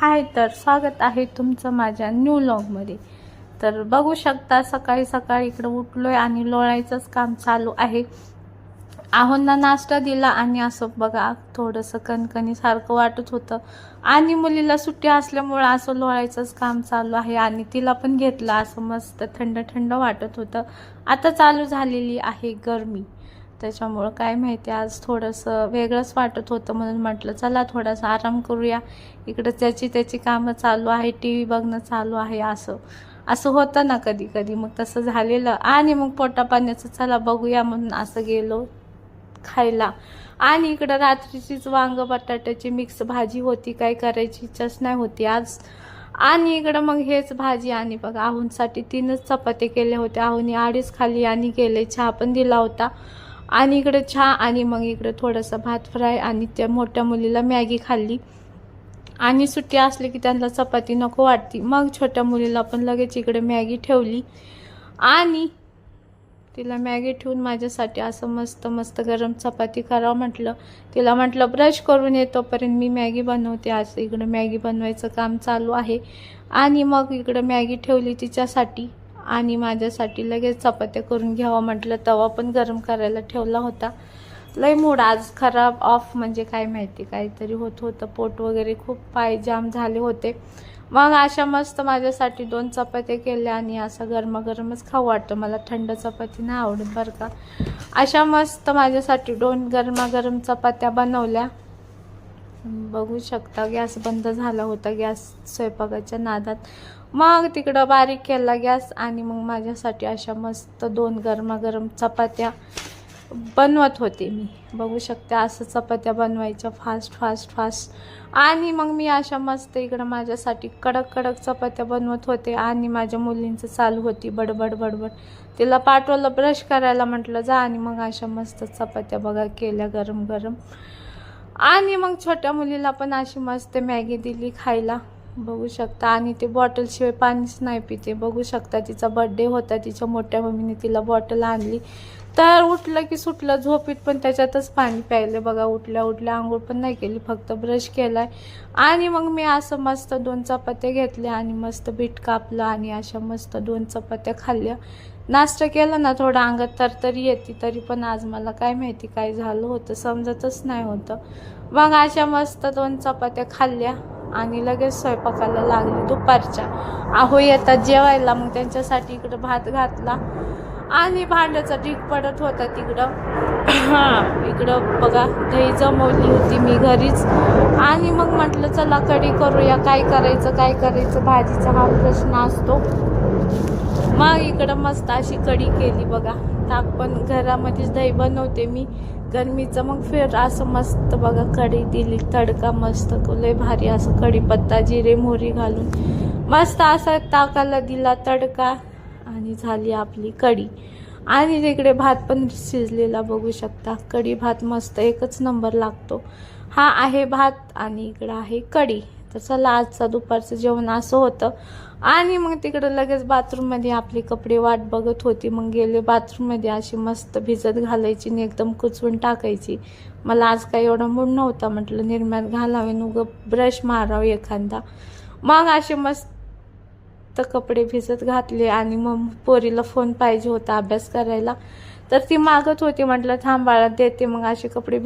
हाय तर स्वागत आहे तुमचं माझ्या न्यू लॉगमध्ये तर बघू शकता सकाळी सकाळी इकडं उठलो आहे आणि लोळायचंच काम चालू आहे. आहोंना नाश्ता दिला आणि असं बघा थोडंसं कणकणीसारखं वाटत होतं. आणि मुलीला सुट्टी असल्यामुळं असं लोळायचंच काम चालू आहे आणि तिला पण घेतलं असं मस्त थंड थंड वाटत होतं. आता चालू झालेली आहे गरमी. त्याच्यामुळं काय माहिती आज थोडंसं वेगळंच वाटत होतं म्हणून म्हटलं चला थोडासा आराम करूया. इकडं त्याची त्याची कामं चालू आहे टी व्ही बघणं चालू आहे असं. असं होतं ना कधी कधी मग तसं झालेलं. आणि मग पोटापाण्याचं चला बघूया म्हणून असं गेलो खायला. आणि इकडं रात्रीचीच वांग बटाट्याची मिक्स भाजी होती काय करायची इच्छाच नाही होती आज. आणि इकडं मग हेच भाजी आणि बघा आहूंसाठी तीनच चपाती केल्या होत्या. आहूनी अडीच खाली आणि केले चहा पण दिला होता. आणि इकडे चहा आणि मग इकडे थोडासा भात फ्राय आणि त्या मोठ्या मुलीला मॅगी खाल्ली. आणि सुट्टी असली की त्यांना चपाती नको वाटती. मग छोट्या मुलीला पण लगेच इकडे मॅगी ठेवली. आणि तिला मॅगी ठेवून माझ्यासाठी असं मस्त मस्त गरम चपाती करावं म्हटलं. तिला म्हटलं ब्रश करून येतोपर्यंत मी मॅगी बनवते. आज इकडं मॅगी बनवायचं काम चालू आहे. आणि मग इकडं मॅगी ठेवली तिच्यासाठी. आणि माझ्यासाठी लगेच चपात्या करून घ्यावं म्हटलं तवा पण गरम करायला ठेवला होता. लय मूड आज खराब ऑफ म्हणजे काय माहिती काहीतरी होत होतं. पोट वगैरे खूप पाय जाम झाले होते. मग अशा मस्त माझ्यासाठी दोन चपात्या केल्या आणि असं गरमागरमच खाऊ वाटतं. मला थंड चपाती नाही आवडत बरं का. अशा मस्त माझ्यासाठी दोन गरमागरम चपात्या बनवल्या. बघू शकता. गॅस बंद झाला होता. गॅस स्वयंपाकाच्या नादात. मग तिकडं बारीक केला गॅस आणि मग माझ्यासाठी अशा मस्त दोन गरमागरम चपात्या बनवत होते मी. बघू शकते असं चपात्या बनवायच्या फास्ट फास्ट फास्ट आणि मग मी अशा मस्त इकडं माझ्यासाठी कडक कडक चपात्या बनवत होते. आणि माझ्या मुलींचं चालू होती बडबड बडबड. तिला पाठवलं ब्रश करायला म्हटलं जा. आणि मग अशा मस्त चपात्या बघा केल्या गरम गरम. आणि मग छोट्या मुलीला पण अशी मस्त मॅगी दिली खायला. बघू शकता. आणि ते बॉटलशिवाय पाणीच नाही पिते. बघू शकता तिचा बड्डे होता. तिच्या मोठ्या मम्मीने तिला बॉटल आणली. तर उठलं की सुटलं झोपीत पण त्याच्यातच पाणी प्यायलं. बघा उठल्या उठल्या आंघोळ पण नाही केली फक्त ब्रश केलाय. आणि मग मी असं मस्त दोन चपात्या घेतल्या आणि मस्त बीट कापलं आणि अशा मस्त दोन चपात्या खाल्ल्या. नाश्ता केला ना थोडं अंगात तरतरी येते तरी पण आज मला काय माहिती काय झालं होतं समजतच नाही होतं. मग अशा मस्त दोन चपात्या खाल्ल्या आणि लगेच स्वयंपाकाला लागली दुपारच्या. आहो येतात जेवायला मग त्यांच्यासाठी इकडं भात घातला. आणि भांड्याचा ढीक पडत होता तिकडं. हां. इकडं बघा दही जमवली होती मी घरीच. आणि मग म्हटलं चला कढी करूया. काय करायचं काय करायचं? भाजीचा हा प्रश्न असतो. मग इकडं मस्त अशी कढी केली बघा. ताक पण घरामध्येच दही बनवते मी. गरमीचं मग फिर असं मस्त बघा कढी दिली. तडका मस्त लय भारी असं कढीपत्ता जिरे मोहरी घालून. मस्त असा ताकाला दिला तडका. आणि झाली आपली कढी. आणि तिकडे भात पण शिजलेला बघू शकता. कढी भात मस्त एकच नंबर लागतो. हा आहे भात आणि इकडं आहे कढी. तर चला आजचा दुपारचं जेवण असं होतं. आणि मग तिकडं लगेच बाथरूममध्ये आपले कपडे वाट बघत होती. मग गेले बाथरूममध्ये अशी मस्त भिजत घालायची आणि एकदम कुचवून टाकायची. मला आज काही एवढा मूड नव्हता. म्हटलं निर्म्यात घालावे उगं ब्रश मारावे एखादा. मग असे मस्त कपडे भिजत घातले आणि मग पोरीला फोन पाहिजे होता अभ्यास करायला. तर ती मागत होती म्हटलं थांबाळा देते. मग असे कपडे